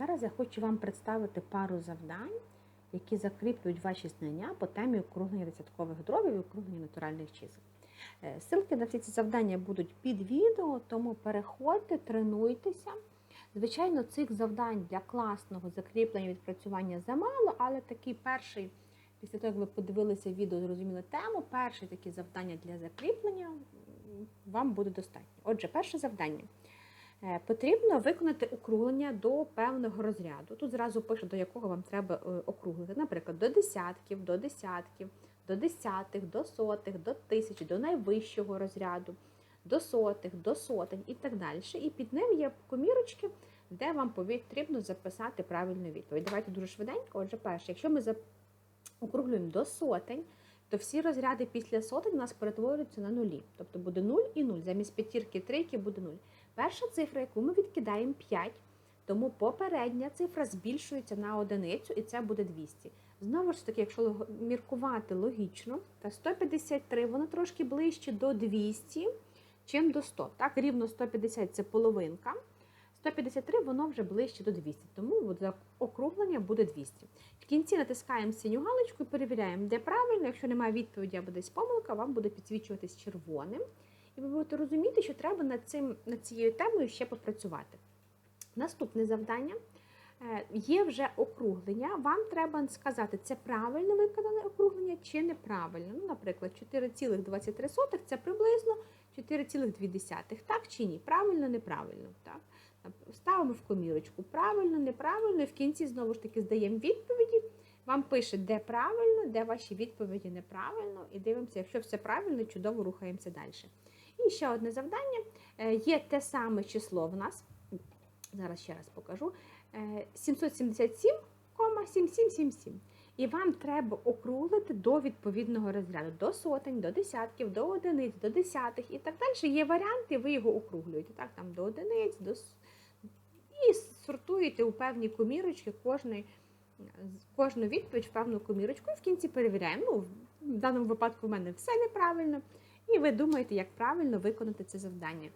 Зараз я хочу вам представити пару завдань, які закріплюють ваші знання по темі округлення десяткових дробів і округлення натуральних чисел. Е, Ссылки на всі ці завдання будуть під відео, тому переходьте, тренуйтеся. Звичайно, цих завдань для класного закріплення відпрацювання замало, але такий перший, після того, як ви подивилися відео, зрозуміли тему, перше таке завдання для закріплення вам буде достатньо. Отже, перше завдання. Е, Потрібно виконати округлення до певного розряду. Тут зразу пише, до якого вам треба е, округлити. Наприклад, до десятків, до десятків, до десятих, до сотих, до тисяч, до найвищого розряду, до сотих, до сотень і так далі. І під ним є комірочки, де вам потрібно записати правильну відповідь. Давайте дуже швиденько. Отже, перше, якщо ми округлюємо до сотень, то всі розряди після сотень у нас перетворюються на нулі. Тобто буде 0 і 0. Замість п'ятірки трійки буде 0. Перша цифра, яку ми відкидаємо 5, тому попередня цифра збільшується на одиницю, і це буде 200. Знову ж таки, якщо міркувати логічно, то 153 воно трошки ближче до 200, чим до 100. Так, рівно 150 це половинка. 153 воно вже ближче до 200, тому округлення буде 200. В кінці натискаємо синю галочку і перевіряємо, де правильно. Якщо немає відповіді або десь помилка, вам буде підсвічуватись червоним. І ви будете розуміти, що треба над, цим, над цією темою ще попрацювати. Наступне завдання. Е, Є вже округлення. Вам треба сказати, це правильно виконане округлення чи неправильно. Ну, наприклад, 4,23 це приблизно 4,2. Так чи ні? Правильно, неправильно. Так? Ставимо в комірочку правильно, неправильно, і в кінці знову ж таки здаємо відповіді. Вам пише, де правильно, де ваші відповіді неправильно, і дивимося, якщо все правильно, чудово рухаємося далі. І ще одне завдання. Е, Є те саме число в нас. Зараз ще раз покажу. Е, 777,7777. І вам треба округлити до відповідного розряду, до сотень, до десятків, до одиниць, до десятих і так далі. Є варіанти, ви його округлюєте. Так, там до одиниць, до і сортуєте у певні комірочки кожної, кожну відповідь в певну комірочку і в кінці перевіряємо. Ну, в даному випадку в мене все неправильно. І ви думаєте, як правильно виконати це завдання.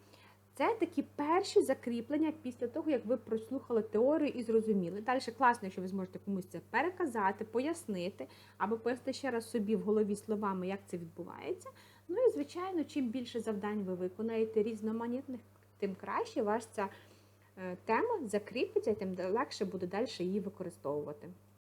Це такі перші закріплення після того, як ви прослухали теорію і зрозуміли. Далі класно, якщо ви зможете комусь це переказати, пояснити, або пояснити ще раз собі в голові словами, як це відбувається. Ну і, звичайно, чим більше завдань ви виконаєте різноманітних, тим краще ваша ця е, тема закріпиться, тим легше буде далі її використовувати.